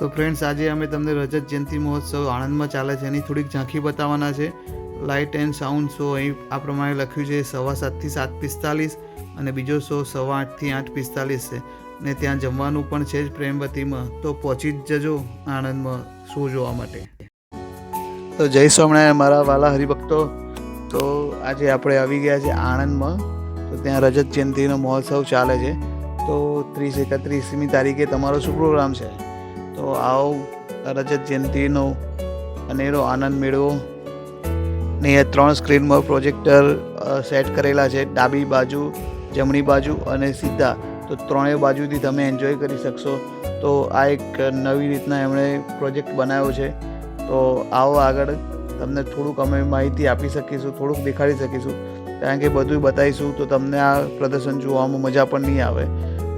તો ફ્રેન્ડ્સ આજે અમે તમને રજત જયંતિ મહોત્સવ આણંદમાં ચાલે છે. એની થોડીક ઝાંખી બતાવવાના છે. લાઇટ એન્ડ સાઉન્ડ શો અહીં આ પ્રમાણે લખ્યું છે, સવા સાતથી સાત પિસ્તાલીસ અને બીજો શો સવા આઠથી આઠ પિસ્તાલીસ છે. ને ત્યાં જમવાનું પણ છે જ પ્રેમવતીમાં. તો પહોંચી જ જજો આણંદમાં શો જોવા માટે. તો જય સ્વામિનારાયણ મારા વાલા હરિભક્તો. તો આજે આપણે આવી ગયા છે આણંદમાં. તો ત્યાં રજત જયંતિનો મહોત્સવ ચાલે છે. તો ત્રીસ એકત્રીસમી તારીખે તમારો શું પ્રોગ્રામ છે? તો આવો, રજત જયંતિનો અનેરો આનંદ મેળવો. ને એ ત્રણ સ્ક્રીનમાં પ્રોજેક્ટર સેટ કરેલા છે, ડાબી બાજુ, જમણી બાજુ અને સીધા. તો ત્રણેય બાજુથી તમે એન્જોય કરી શકશો. તો આ એક નવી રીતના એમણે પ્રોજેક્ટ બનાવ્યો છે. તો આવો આગળ તમને થોડુંક અમે માહિતી આપી શકીશું, થોડુંક દેખાડી શકીશું. કારણ કે બધું બતાવીશું તો તમને આ પ્રદર્શન જોવામાં મજા પણ નહીં આવે.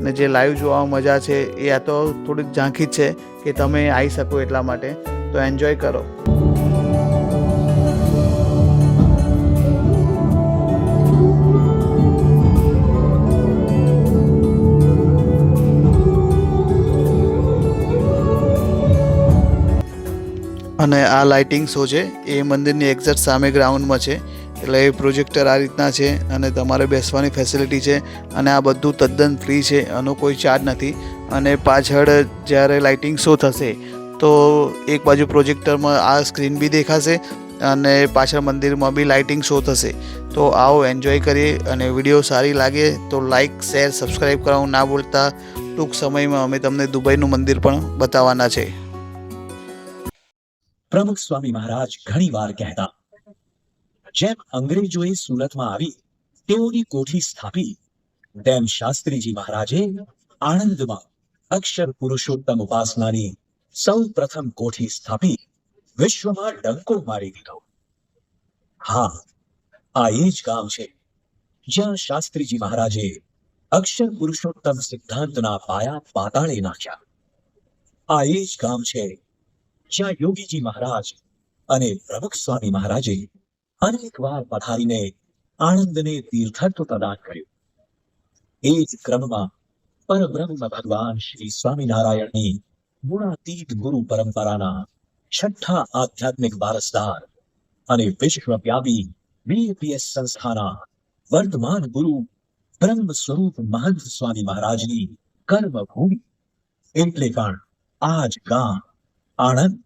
ને જે લાઈવ જોવામાં મજા છે, એ આ તો થોડીક ઝાંખી જ છે કે તમે આવી શકો એટલા માટે. તો એન્જોય કરો. અને આ લાઇટિંગ શો છે, એ મંદિરની એક્ઝેક્ટ સામે ગ્રાઉન્ડમાં છે. એટલે એ પ્રોજેક્ટર આ રીતના છે અને તમારે બેસવાની ફેસિલિટી છે અને આ બધું તદ્દન ફ્રી છે, આનો કોઈ ચાર્જ નથી. અને પાછળ જ્યારે લાઇટિંગ શો થશે, તો એક બાજુ પ્રોજેક્ટરમાં આ સ્ક્રીન બી દેખાશે અને પાછળ મંદિરમાં બી લાઇટિંગ શો થશે. તો આવો એન્જોય કરીએ અને વીડિયો સારી લાગે તો લાઇક શેર સબસ્ક્રાઈબ કરવાનું ના ભૂલતા. ટૂંક સમયમાં અમે તમને દુબઈનું મંદિર પણ બતાવવાના છે. પ્રમુખ સ્વામી મહારાજ ઘણીવાર કહેતા જેમ અંગ્રેજોએ સુરતમાં આવી, તેઓની કોઠી સ્થાપી. તેમ શાસ્ત્રીજી મહારાજે આણંદમાં અક્ષર પુરુષોત્તમ ઉપાસનાની સૌ પ્રથમ કોઠી સ્થાપી, વિશ્વમાં ડંકો મારી દીધો. હા, આ એ જ ગામ છે, જ્યાં શાસ્ત્રીજી મહારાજે અક્ષર પુરુષોત્તમ સિદ્ધાંતના પાયા પાતાળે નાખ્યા. આ એ જ ગામ છે, જ્યાં યોગીજી મહારાજ અને પ્રમુખ સ્વામી મહારાજે અનેક વાર પધારીને આનંદને તીર્થત્વ પ્રદાન કર્યું. એ જ ક્રમમાં પરબ્રહ્મ ભગવાન શ્રી સ્વામિનારાયણની ગુણાતીત ગુરુ પરંપરાના છઠ્ઠા આધ્યાત્મિક વારસદાર અને વિશ્વવ્યાપી બીએપીએસ સંસ્થાના વર્તમાન ગુરુ બ્રહ્મ સ્વરૂપ મહંત સ્વામી મહારાજની કર્મભૂમિ. એટલે પણ આ જ ગામ આણંદ.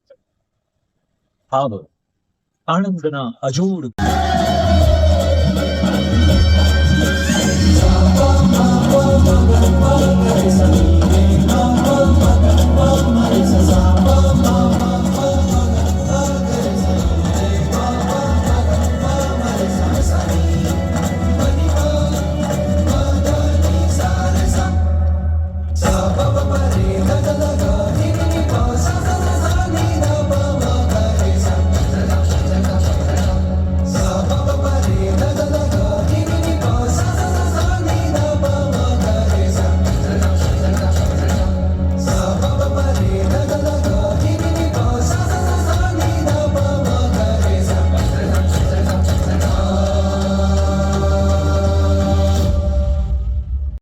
આવો. આણંદના અજોડ